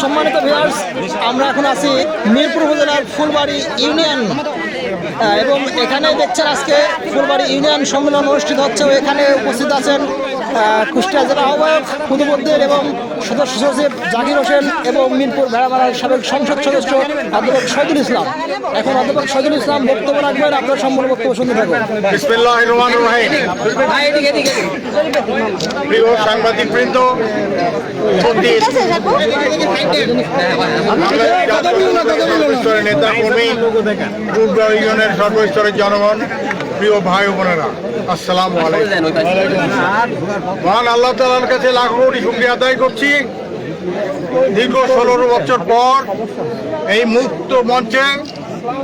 সম্মানিত ভিউয়ার্স আমরা এখন আছি মিরপুর উপজেলার ফুলবাড়ি ইউনিয়ন এবং এখানে দেখছেন আজকে ফুলবাড়ি ইউনিয়ন সম্মেলন অনুষ্ঠিত হচ্ছে। এখানে উপস্থিত আছেন কুষ্টিয়া জেলা আহ্বায়ক কুতুবুদ্দিন এবং সদস্য সচিব জাকির হোসেন এবং মিরপুর ভেড়ামারার সাবেক সংসদ সদস্য অধ্যাপক শহীদুল ইসলাম। এখন অধ্যাপক শহীদুল ইসলাম বক্তব্য রাখবেন আপনার সম্পূর্ণ বক্তব্য শুনতে রহিম। প্রিয় সাংবাদিক বৃন্দ নেতা কর্মী পূর্ব ইউনিয়নের সর্বস্তরের জনগণ প্রিয় ভাই বোনেরা, আসসালাম মহান আল্লাহ তালার কাছে লাখ কোটি আদায় করছি। দীর্ঘ ষোলো বছর পর এই মুক্ত মঞ্চে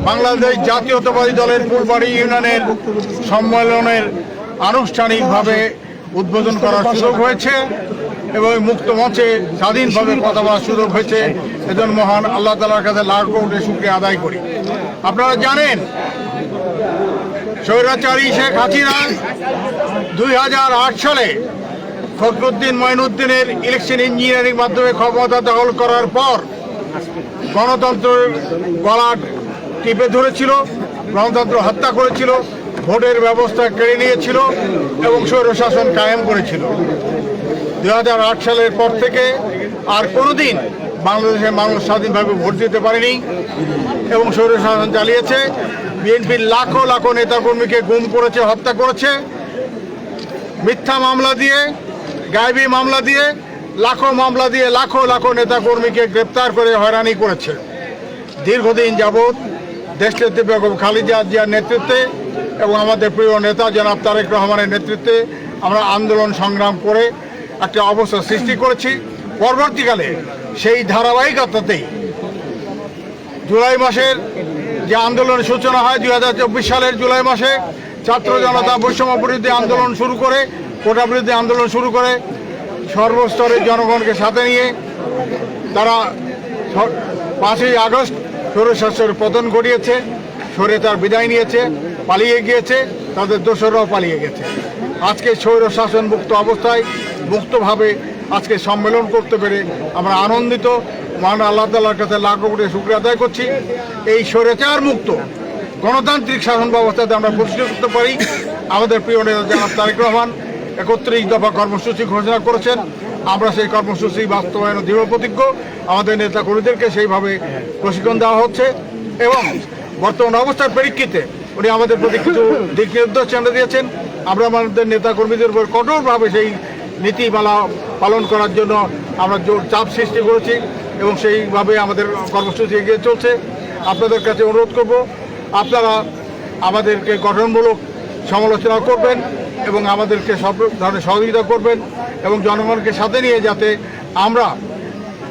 বাংলাদেশ জাতীয়তাবাদী দলের ফুলবাড়ি ইউনিয়নের সম্মেলনের আনুষ্ঠানিকভাবে উদ্বোধন করার সুযোগ হয়েছে এবং মুক্ত মঞ্চে স্বাধীনভাবে কথা বলার সুযোগ হয়েছে। এজন্য মহান আল্লাহ তালার কাছে লাখ কোটি শুক্রিয়া আদায় করি। আপনারা জানেন স্বৈরাচারী শেখ হাসিনা দুই হাজার আট সালে ফখরুদ্দিন মঈনুদ্দিনের ইলেকশন ইঞ্জিনিয়ারিং মাধ্যমে ক্ষমতা দখল করার পর গণতন্ত্রের গলা টিপে ধরেছিল, গণতন্ত্র হত্যা করেছিল, ভোটের ব্যবস্থা কেড়ে নিয়েছিল এবং স্বৈরশাসন কায়েম করেছিল। দুই হাজার আট সালের পর থেকে আর কোনোদিন বাংলাদেশের মানুষ স্বাধীনভাবে ভোট দিতে পারেনি এবং স্বৈরশাসন চালিয়েছে। বিএনপির লাখো লাখো নেতাকর্মীকে গুম করেছে, হত্যা করেছে। মিথ্যা মামলা দিয়ে, গায়েবী মামলা দিয়ে, লাখো মামলা দিয়ে লাখো লাখো নেতাকর্মীকে গ্রেপ্তার করে হয়রানি করেছে। দীর্ঘদিন যাবৎ দেশনেত্রী বেগম খালিদা জিয়ার নেতৃত্বে এবং আমাদের প্রিয় নেতা জনাব তারেক রহমানের নেতৃত্বে আমরা আন্দোলন সংগ্রাম করে একটা অবস্থা সৃষ্টি করেছি। পরবর্তীকালে সেই ধারাবাহিকতাতেই জুলাই মাসের যে আন্দোলনের সূচনা হয় দুই হাজার চব্বিশ সালের জুলাই মাসে, ছাত্র জনতা বৈষম্য বিরুদ্ধে আন্দোলন শুরু করে, কোটা বিরুদ্ধে আন্দোলন শুরু করে, সর্বস্তরের জনগণকে সাথে নিয়ে তারা পাঁচই আগস্ট স্বৈরশাসনের পতন ঘটিয়েছে, সরে তার বিদায় নিয়েছে, পালিয়ে গিয়েছে, তাদের দোসররাও পালিয়ে গেছে। আজকে স্বৈর শাসন মুক্ত অবস্থায় মুক্তভাবে আজকে সম্মেলন করতে পেরে আমরা আনন্দিত মহান আল্লাহ তালার কাছে লাখ কোটি শুক্রিয়া আদায় করছি। এই স্বৈরাচার মুক্ত গণতান্ত্রিক শাসন ব্যবস্থাতে আমরা প্রতিষ্ঠিত করতে পারি। আমাদের প্রিয় নেতা জনাব তারেক রহমান একত্রিশ দফা কর্মসূচি ঘোষণা করেছেন। আমরা সেই কর্মসূচি বাস্তবায়নের দৃঢ় প্রতিজ্ঞ। আমাদের নেতা কর্মীদেরকে সেইভাবে প্রশিক্ষণ দেওয়া হচ্ছে এবং বর্তমান অবস্থার পরিপ্রেক্ষিতে উনি আমাদের প্রতি কিছু দিক নির্দেশ জানিয়ে দিয়েছেন। আমরা আমাদের নেতা কর্মীদের উপর কঠোরভাবে সেই নীতিমালা পালন করার জন্য আমরা জোর চাপ সৃষ্টি করেছি। এবং সেইভাবে আমাদের কর্মসূচি এগিয়ে চলছে। আপনাদের কাছে অনুরোধ করব, আপনারা আমাদেরকে গঠনমূলক সমালোচনা করবেন এবং আমাদেরকে সব ধরনের সহযোগিতা করবেন এবং জনগণকে সাথে নিয়ে যাতে আমরা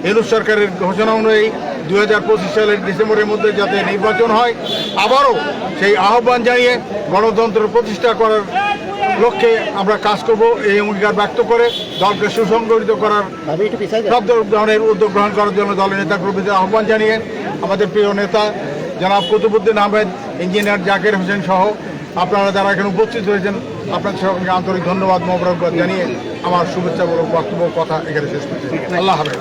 হিন্দু সরকারের ঘোষণা অনুযায়ী দুই হাজার পঁচিশ সালের ডিসেম্বরের মধ্যে যাতে নির্বাচন হয় আবারও সেই আহ্বান জানিয়ে গণতন্ত্র প্রতিষ্ঠা করার লক্ষ্যে আমরা কাজ করব। এই অঙ্গীকার ব্যক্ত করে দলকে সুসংগঠিত করার সব ধরনের উদ্যোগ গ্রহণ করার জন্য দলের নেতা কর্মীদের আহ্বান জানিয়ে আমাদের প্রিয় নেতা জনাব কুতুবুদ্দিন আহমেদ ইঞ্জিনিয়ার জাকির হোসেন সহ আপনারা যারা এখানে উপস্থিত হয়েছেন আপনাদের সঙ্গে আন্তরিক ধন্যবাদ মোবারকবাদ জানিয়ে আমার শুভেচ্ছামূলক বক্তব্য কথা এখানে শেষ করছি। আল্লাহ হাফেজ।